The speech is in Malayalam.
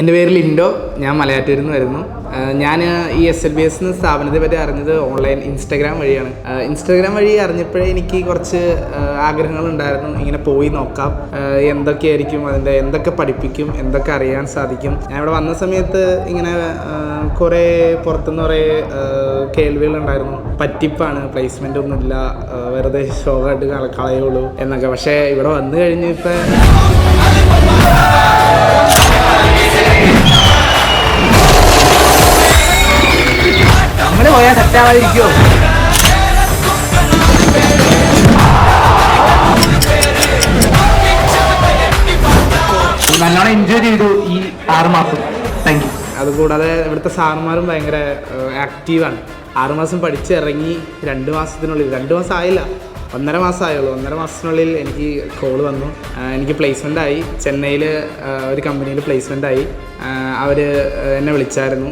എന്റെ പേര് ലിൻഡോ ഞാൻ മലയാറ്റൂരിൽ നിന്ന് വരുന്നു. ഞാൻ ഈ എസ് എൽ ബി എസ് സ്ഥാപനത്തെ പറ്റി അറിഞ്ഞത് ഓൺലൈൻ ഇൻസ്റ്റാഗ്രാം വഴിയാണ്. ഇൻസ്റ്റാഗ്രാം വഴി അറിഞ്ഞപ്പോഴേ എനിക്ക് കുറച്ച് ആഗ്രഹങ്ങളുണ്ടായിരുന്നു ഇങ്ങനെ പോയി നോക്കാം. എന്തൊക്കെയായിരിക്കും അതിന്റെ എന്തൊക്കെ പഠിപ്പിക്കും എന്തൊക്കെ അറിയാൻ സാധിക്കും. ഞാൻ ഇവിടെ വന്ന സമയത്ത് ഇങ്ങനെ കുറേ പുറത്തുനിന്ന് കുറേ കേൾവികളുണ്ടായിരുന്നു പറ്റിപ്പാണ് പ്ലേസ്മെന്റ് ഒന്നുമില്ല വെറുതെ ഷോകായിട്ട് കളയുള്ളൂ എന്നൊക്കെ. പക്ഷേ ഇവിടെ വന്നു കഴിഞ്ഞ് സെറ്റാവാതിരിക്കോ നല്ലോണം എൻജോയ് ചെയ്തു ഈ ആറ് മാസം. താങ്ക് യു അതുകൂടാതെ ഇവിടുത്തെ സാറന്മാരും ഭയങ്കര ആക്റ്റീവാണ് ആറ് മാസം പഠിച്ചിറങ്ങി രണ്ട് മാസത്തിനുള്ളിൽ രണ്ട് മാസം ആയില്ല. ഒന്നര മാസമായുള്ളൂ ഒന്നര മാസത്തിനുള്ളിൽ എനിക്ക് കോൾ വന്നു. എനിക്ക് പ്ലേസ്മെന്റ് ആയി. ചെന്നൈയിൽ ഒരു കമ്പനിയിൽ പ്ലേസ്മെന്റ് ആയി. അവർ എന്നെ വിളിച്ചായിരുന്നു.